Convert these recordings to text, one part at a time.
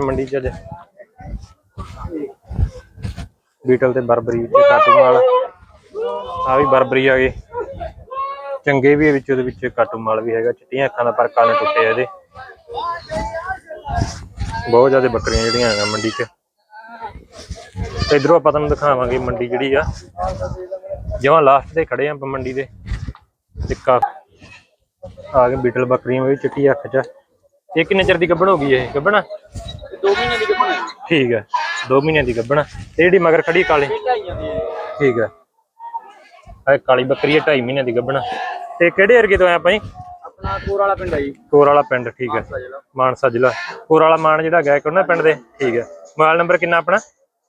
ਮੰਡੀ ਚ ਅੱਜ। ਬੀਟਲ ਤੇ ਬਰਬਰੀ ਤੇ ਕਾਟੂ ਮਾਲ ਆ। ਵੀ ਬਰਬਰੀ ਆ ਗਈ। ਚੰਗੇ ਵੀ ਵਿੱਚ, ਉਹਦੇ ਵਿੱਚ ਕਾਟੂ ਮਾਲ ਵੀ ਹੈਗਾ। ਚਿੱਟੀਆਂ ਅੱਖਾਂ ਦਾ ਪਰ ਕੰਨ ਟੁੱਟੇ ਇਹਦੇ। ਬਹੁਤ ਜ਼ਿਆਦਾ ਬੱਕਰੀਆਂ ਜਿਹੜੀਆਂ ਆ ਮੰਡੀ 'ਚ। ਤੇ ਇਧਰੋਂ ਆਪਾਂ ਤੁਹਾਨੂੰ ਦਿਖਾਵਾਂਗੇ ਮੰਡੀ ਜਿਹੜੀ ਆ। ਜਿਵੇਂ ਲਾਸਟ ਤੇ ਖੜੇ ਆ ਆਪਾਂ ਮੰਡੀ ਦੇ। ਤੇ ਆ ਗਏ ਬੀਟਲ ਬੱਕਰੀਆਂ ਵੀ ਚਿੱਟੀ ਅੱਖ 'ਚ। ਇਹ ਕਿੰਨੇ ਚਿਰ ਦੀ ਗੱਬਣ ਹੋ ਗਈ ਇਹ? ਗੱਬਣਾ 2 ਮਹੀਨੇ ਦੀ ਗੱਭਣ। ਹੈ ਠੀਕ ਹੈ 2 ਮਹੀਨੇ ਦੀ ਗੱਭਣ। ਤੇ ਜਿਹੜੀ ਮਗਰ ਖੜੀ ਕਾਲੀ? ਢਾਈ ਠੀਕ ਹੈ। ਇਹ ਕਾਲੀ ਬੱਕਰੀ ਹੈ 2.5 ਮਹੀਨੇ ਦੀ ਗੱਭਣ। ਤੇ ਕਿਹੜੇ ਏਰੀਏ ਤੋਂ ਆਏ ਆਪਾਂ ਆਪਣਾ ਕੋਰ ਵਾਲਾ ਪਿੰਡ ਹੈ ਜੀ। ਕੋਰ ਵਾਲਾ ਪਿੰਡ ਠੀਕ ਹੈ। ਮਾਨਸਾ ਜ਼ਿਲ੍ਹਾ। ਕੋਰ ਵਾਲਾ ਮਾਨ ਜਿਹੜਾ ਗਾਇਕ ਉਹਨਾਂ ਪਿੰਡ ਦੇ। ਠੀਕ ਹੈ। ਮੋਬਾਈਲ ਨੰਬਰ ਕਿੰਨਾ ਆਪਣਾ?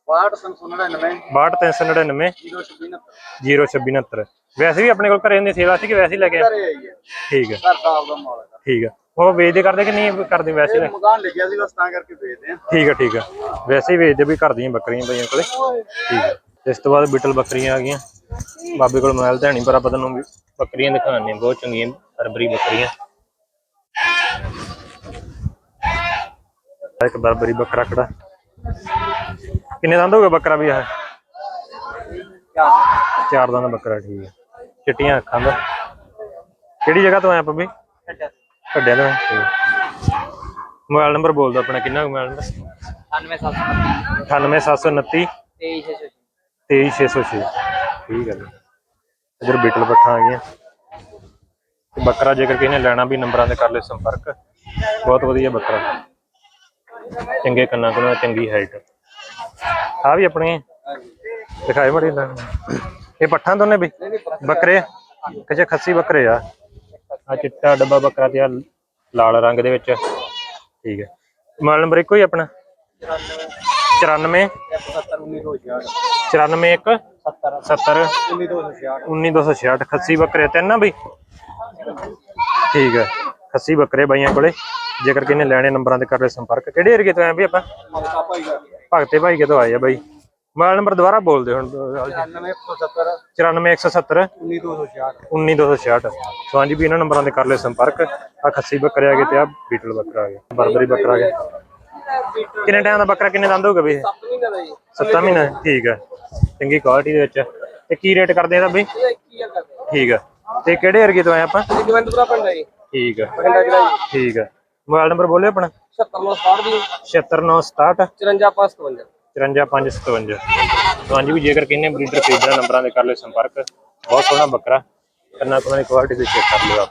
62399 0669 ਵੈਸੇ ਵੀ ਆਪਣੇ ਕੋਲ ਘਰੇ ਹੁੰਦੀ ਸੇਵਾ ਸੀ ਕਿ ਵੈਸੇ ਹੀ ਲੈ ਕੇ ਆਏ? ਠੀਕ ਹੈ। ਠੀਕ ਹੈ। ਉਹ ਵੇਚਦੇ ਕਰਦੇ ਕਿ ਨਹੀਂ ਕਰਦੇ ਵੈਸੇ? ਹੀ? ਮਕਾਨ ਲਿਖਿਆ ਸੀ ਬਸ ਤਾਂ ਕਰਕੇ ਵੇਚਦੇ ਆ। ਠੀਕ ਹੈ ਠੀਕ ਹੈ ਵੈਸੇ ਹੀ ਵੇਚਦੇ ਵੀ ਘਰ ਦੀਆਂ ਬੱਕਰੀਆਂ ਪਈਆਂ ਕੋਲੇ। ਠੀਕ ਹੈ ਇਸ ਤੋਂ ਬਾਅਦ ਬਿਟਲ ਬੱਕਰੀਆਂ ਆ ਗਈਆਂ। ਬਾਬੇ ਕੋਲ ਮੋਬਾਈਲ ਤਾਂ ਨਹੀਂ ਪਰ ਆਪਾਂ ਤੁਹਾਨੂੰ ਵੀ ਬੱਕਰੀਆਂ ਦਿਖਾਉਂਦੇ ਬਹੁਤ ਚੰਗੀਆਂ ਬਰਬਰੀ ਬੱਕਰੀਆਂ। ਇੱਕ ਬਰਬਰੀ ਬੱਕਰਾ ਖੜਾ। ਕਿੰਨੇ ਦੰਦ ਹੋ ਗਏ ਬੱਕਰਾ ਵੀ ਇਹ ਚਾਰ ਦੰਦ ਬੱਕਰਾ ਠੀਕ ਹੈ ਚਿੱਟੀਆਂ ਅੱਖਾਂ ਦਾ। ਕਿਹੜੀ ਜਗ੍ਹਾ ਤੋਂ ਆਇਆ ਵੀ? ਵੱਡਿਆਂ ਤੋਂ ਮੋਬਾਈਲ ਨੰਬਰ ਬੋਲ ਦਿਓ ਆਪਣਾ, ਕਿੰਨਾ ਮੋਬਾਈਲ ਨੰਬਰ? 98729 23606 ਠੀਕ ਹੈ ਇਧਰ ਬੀਟਲ ਪੱਠਾਂ ਆ ਗਈਆਂ। ਤੇ ਬੱਕਰਾ ਜੇਕਰ ਕਿਸੇ ਨੇ ਲੈਣਾ ਵੀ, ਨੰਬਰਾਂ ਤੇ ਕਰ ਲਿਓ ਸੰਪਰਕ। ਬਹੁਤ ਵਧੀਆ ਬੱਕਰਾ। ਚੰਗੇ ਕੰਨਾਂ ਕੋਲ ਚੰਗੀ ਹਾਈਟ ਆ ਵੀ ਆਪਣੀ। ਦਿਖਾਏ ਮੜੀ ਇਹ ਪੱਠਾਂ ਦੋਨੇ ਵੀ? ਬੱਕਰੇ? ਕਿਛੇ ਖੱਸੀ ਬੱਕਰੇ ਆ। ਆ ਚਿੱਟਾ ਡੱਬਾ ਬੱਕਰਾ ਤੇ ਆ ਲਾਲ ਰੰਗ ਦੇ ਵਿੱਚ। ਠੀਕ ਹੈ। ਮੋਬਾਈਲ ਨੰਬਰ ਇੱਕੋ ਹੀ ਆਪਣਾ? 94 94 1 70 19266 ਖੱਸੀ ਬੱਕਰੇ ਤਿੰਨ ਨਾ ਬਈ। ਠੀਕ ਹੈ। ਖੱਸੀ ਬੱਕਰੇ ਬਾਈਆਂ ਕੋਲੇ। ਜੇਕਰ ਕਿਨੇ ਲੈਣੇ ਨੰਬਰਾਂ ਤੇ ਕਰ ਲੈ ਸੰਪਰਕ। ਕਿਹੜੇ ਏਰੀਏ ਤੋਂ ਆਏ ਵੀ ਆਪਾਂ? ਭਗਤੇ ਭਾਈ ਕਿਤੋਂ ਆਏ ਆ ਬਾਈ? ਮੋਬਾਈਲ ਨੰਬਰ ਦੁਬਾਰਾ ਬੋਲ ਦਿਓ ਹੁਣ 9170 94170 19266 19266 ਸੋ ਹਾਂਜੀ ਵੀ ਇਹਨਾਂ ਨੰਬਰਾਂ ਤੇ ਕਰ ਲੈ ਸੰਪਰਕ। ਆ ਖੱਸੀ ਬੱਕਰੇ ਆ ਗਏ ਤੇ ਆ ਬੀਟਲ ਬੱਕਰਾ ਆ ਗਿਆ। ਬਰਬਰੀ ਬੱਕਰਾ ਆ ਗਿਆ। ਕਿੰਨੇ ਟਾਈਮ ਦਾ ਬੱਕਰਾ ਕਿੰਨੇ ਦੰਦ ਹੋ ਗਏ ਵੀ 7 ਮਹੀਨੇ ਦਾ ਜੀ। 7 ਮਹੀਨੇ ਠੀਕ ਹੈ ਚੰਗੀ ਕੁਆਲਿਟੀ ਦੇ ਵਿੱਚ। ਤੇ ਕੀ ਰੇਟ ਕਰਦੇ ਇਹਦਾ ਬਈ? ਇਹ 21000 ਕਰਦੇ ਠੀਕ ਹੈ ਤੇ ਕਿਹੜੇ ਏਰੀਏ ਤੋਂ ਆਏ ਆਪਾਂ? ਗਵੰਦਪੁਰਾ ਪਿੰਡ ਹੈ ਜੀ। ਠੀਕ ਹੈ ਜੀ। ਠੀਕ ਹੈ ਮੋਬਾਈਲ ਨੰਬਰ ਬੋਲਿਓ ਆਪਣਾ। 7960 ਦੀ 76967 54557 54557 तो ਹਾਂਜੀ ਵੀ ਜੇਕਰ ਕਿੰਨੇ ਬਰੀਡਰ ਖਰੀਦਣਾ ਨੰਬਰਾਂ ਦੇ ਕਰ ਲਿਓ ਸੰਪਰਕ। ਬਹੁਤ ਸੋਹਣਾ ਬੱਕਰਾ। ਕੰਨਾ ਕੋਨਾ ਦੀ ਕੁਆਲਿਟੀ ਤੇ ਚੈੱਕ ਕਰ ਲਿਓ ਆਪ।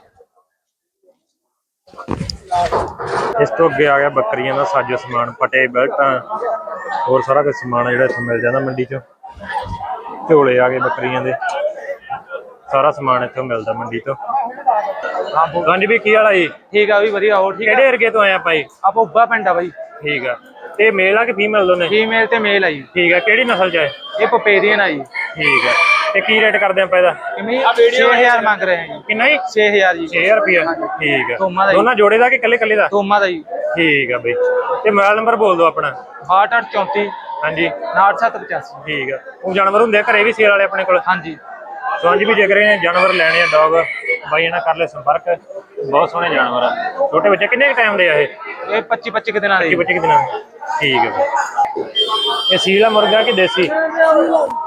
ਇਸ ਤੋਂ ਅੱਗੇ ਆ ਗਿਆ ਬੱਕਰੀਆਂ ਦਾ ਸਾਜੋ ਸਮਾਨ ਪਟੇ ਬੈਲਟਾਂ ਹੋਰ ਸਾਰਾ ਕੁਝ ਸਮਾਨ ਜਿਹੜਾ ਇੱਥੋਂ ਮਿਲ ਜਾਂਦਾ ਮੰਡੀ ਚੋਂ। ਝੋਲੇ ਆ ਗਏ ਬੱਕਰੀਆਂ ਦੇ। ਸਾਰਾ ਸਮਾਨ ਇੱਥੋਂ ਮਿਲਦਾ ਮੰਡੀ ਤੋਂ। ਹਾਂਜੀ ਵੀ ਕੀ ਵਾਲਾ ਜੀ? ਠੀਕ ਆ ਵੀ ਵਧੀਆ ਹੋਰ ਠੀਕ ਕਿਹੜੇ ਏਰੀਏ ਤੋਂ ਆਏ ਆਪਾਂ ਜੀ ਉੱਬਾ ਪਿੰਡ ਆ ਬਾਈ। ਠੀਕ ਆ। ਤੇ ਮੇਲ ਆ ਕਿ ਫੀਮੇਲ ਦੋਨੇ? ਫੀਮੇਲ ਤੇ ਮੇਲ ਆ ਜੀ। ਠੀਕ ਆ ਕਿਹੜੀ ਨਸਲ ਚ ਹੈ ਇਹ? ਪਪੇਰੀਅਨ ਆ ਜੀ। ਠੀਕ ਹੈ ਤੇ ਕੀ ਰੇਟ ਕਰਦੇ ਆਪਾਂ ਇਹਦਾ? ਕਿੰਨੀ? 6000 ਮੰਗ ਰਹੇ ਆ ਜੀ। ਕਿੰਨਾ ਜੀ? 6000 ਜੀ। 6000 ਰੁਪਿਆ ਠੀਕ ਹੈ ਦੋਵਾਂ ਦਾ ਜੀ। ਦੋਨਾਂ ਜੋੜੇ ਦਾ ਕਿ ਇਕੱਲੇ ਇਕੱਲੇ ਦਾ? ਦੋਮਾ ਦਾ ਜੀ। ਠੀਕ ਹੈ ਬਈ। ਤੇ ਮੋਬਾਈਲ ਨੰਬਰ ਬੋਲ ਦਿਓ ਆਪਣਾ। 6834 ਹਾਂਜੀ। 9785 ਠੀਕ ਹੈ ਉਹ ਜਾਨਵਰ ਹੁੰਦੇ ਆ ਘਰੇ ਵੀ ਸੇਲ ਵਾਲੇ ਆਪਣੇ ਕੋਲ? ਹਾਂਜੀ। ਸੋ ਹਾਂਜੀ ਵੀ ਜੇਕਰ ਇਹ ਜਾਨਵਰ ਲੈਣੇ ਆ ਡੌਗ। ਬਾਈ ਇਹਨਾਂ ਕਰ ਲੈ ਸੰਪਰਕ। ਬਹੁਤ ਸੋਹਣੇ ਜਾਨਵਰ ਆ। ਛੋਟੇ ਬੱਚੇ ਕਿੰਨੇ ਟਾਈਮ ਦੇ ਆ ਇਹ? ਇਹ 25 25 ਦਿਨਾਂ ਦੇ। ਜੀ। ਬੱਚੇ ਕਿੰਨੇ ਠੀਕ ਹੈ ਇਹ ਸੀਲਾ ਮੁਰਗਾ ਕਿ ਦੇਸੀ?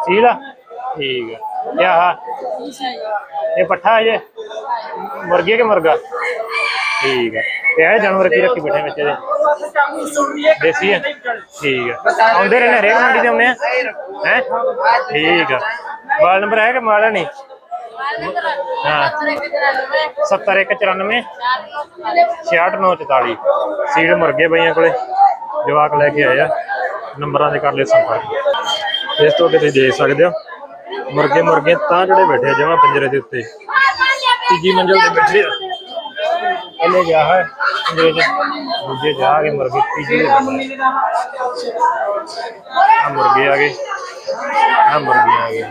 ਸੀਲਾ? ਠੀਕ ਹੈ। ਇਹ ਆਹ ਇਹ ਪੱਠਾ ਹੈ ਜੇ? ਮੁਰਗੀ ਕਿ ਮੁਰਗਾ? ਠੀਕ ਹੈ। ਤੇ ਇਹ ਜਾਨਵਰ ਕੀ ਰੱਖੀ ਬੈਠੇ ਵਿੱਚ ਇਹਦੇ ਦੇਸੀ ਹੈ? ਠੀਕ ਹੈ। ਆਉਂਦੇ ਰਹਿੰਦੇ ਹਰੇਕ ਮੰਡੀ ਤੇ ਆਉਂਦੇ ਆ? ਹੈ? ਠੀਕ ਹੈ। ਮੋਬਾਈਲ ਨੰਬਰ ਹੈ ਕਿ ਮੋਬਾਈਲ ਨਹੀਂ? 7194 6944 ਸੀਟ ਮੁਰਗੇ ਬਈਆਂ ਕੋਲੇ, ਜਵਾਕ ਲੈ ਕੇ ਆਏ ਆ। ਨੰਬਰਾਂ ਦੇ ਕਰ ਲਿਓ ਸੰਪਰਕ। ਇਸ ਤੋਂ ਅੱਗੇ ਤੁਸੀਂ ਦੇਖ ਸਕਦੇ ਹੋ, ਮੁਰਗੇ ਮੁਰਗੇ ਤਾਂ ਜਿਹੜੇ ਬੈਠੇ ਆ ਜਮਾ ਪਿੰਜਰੇ ਦੇ ਉੱਤੇ। ਤੀਜੀ ਮੰਜ਼ਲ ਤੇ ਬੈਠੇ ਆ। ਪਹਿਲੇ ਜਾ ਹੈ ਪਿੰਜਰੇ 'ਚ ਦੂਜੇ ਜਾ ਕੇ ਮੁਰਗੇ ਤੀਜੀ ਦੇ ਬੈਠੇ ਆ ਆਹ ਮੁਰਗੇ ਆ ਗਏ ਆ ਮੁਰਗੇ ਆ ਗਏ।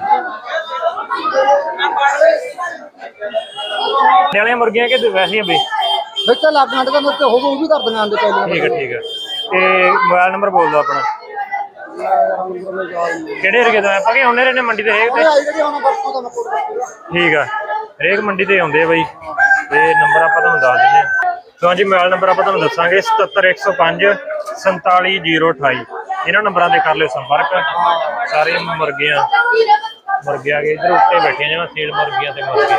ਨਿਆਲੀਆਂ ਮੁਰਗੀਆਂ ਕਿ ਵੈਸੀਆਂ ਬਈ? ਵਿੱਚ ਲੱਗ ਘੰਟੇ ਦਾ ਮੁੱਤੇ ਹੋਵੇ ਉਹ ਵੀ ਕਰ ਦਿੰਦੇ ਆਂਦੇ ਪਹਿਲਾਂ ਠੀਕ ਹੈ ਠੀਕ ਹੈ ਤੇ ਮੋਬਾਈਲ ਨੰਬਰ ਬੋਲ ਦਿਓ ਆਪਣਾ। ਕਿਹੜੇ ਏਰੀਏ ਤੋਂ ਆਪਾਂ ਕਿ ਆਉਂਦੇ ਰਹਿੰਦੇ ਮੰਡੀ ਤੇ ਹਰੇਕ ਤੇ? ਹੁਣ ਦਾ ਠੀਕ ਆ ਹਰੇਕ ਮੰਡੀ ਤੇ ਆਉਂਦੇ ਆ ਬਈ। ਤੇ ਨੰਬਰ ਆਪਾਂ ਤੁਹਾਨੂੰ ਦੱਸ ਦਿੰਦੇ ਹਾਂ। ਸੋ ਹਾਂਜੀ, ਮੋਬਾਈਲ ਨੰਬਰ ਆਪਾਂ ਤੁਹਾਨੂੰ ਦੱਸਾਂਗੇ 77105 47028 ਇਹਨਾਂ ਨੰਬਰਾਂ ਤੇ ਕਰ ਲਿਓ ਸੰਪਰਕ। ਸਾਰੇ ਮੁਰਗੀਆਂ ਮੁਰਗੀਆਂ ਆ ਇਧਰ ਉੱਤੇ ਬੈਠੀਆਂ ਜਿਵੇਂ ਸੀਲ ਮੁਰਗੀਆਂ ਤੇ ਮੁਰਗੇ